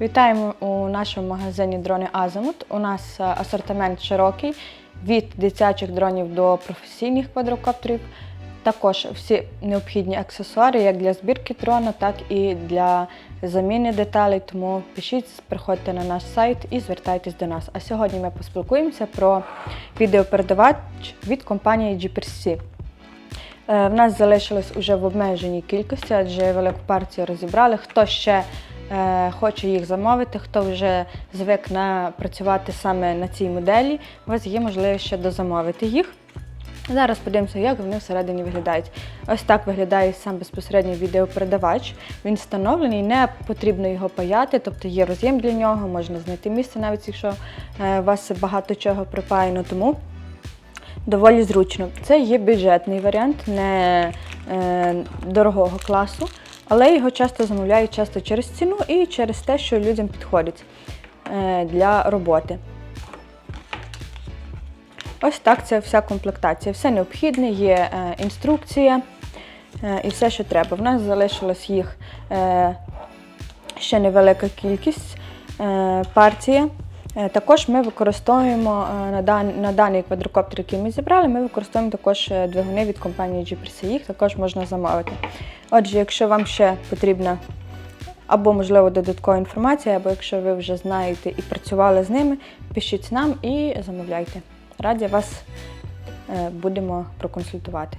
Вітаємо у нашому магазині дрони Азимут. У нас е, асортимент широкий від дитячих дронів до професійних квадрокоптерів. Також всі необхідні аксесуари як для збірки дрона, так і для заміни деталей. Тому пишіть, приходьте на наш сайт і звертайтесь до нас. А сьогодні ми поспілкуємося про відеопередавач від компанії GPRC. Е, В нас залишилось уже в обмеженій кількості, адже велику партію розібрали. Хто ще хоче їх замовити, хто вже звик на працювати саме на цій моделі, у вас є можливість ще дозамовити їх. Зараз подивимося, як вони всередині виглядають. Ось так виглядає сам безпосередньо відеопередавач. Він встановлений, не потрібно його паяти, тобто є роз'єм для нього, можна знайти місце, навіть якщо е, у вас багато чого припаяно. Тому доволі зручно. Це є бюджетний варіант, не е, дорогого класу, але його часто замовляють часто через ціну і через те, що людям підходить е, для роботи. Ось так це вся комплектація. Все необхідне, є е, інструкція е, і все, що треба. В нас залишилось їх ще невелика кількість партія. Е, Також ми використовуємо е, на, дан, на даний квадрокоптер, який ми зібрали, ми використовуємо також е, двигуни від компанії GPRC. Їх також можна замовити. Отже, якщо вам ще потрібна або, можливо, додаткова інформація, або якщо ви вже знаєте і працювали з ними, пишіть нам і замовляйте. Раді вас будемо проконсультувати.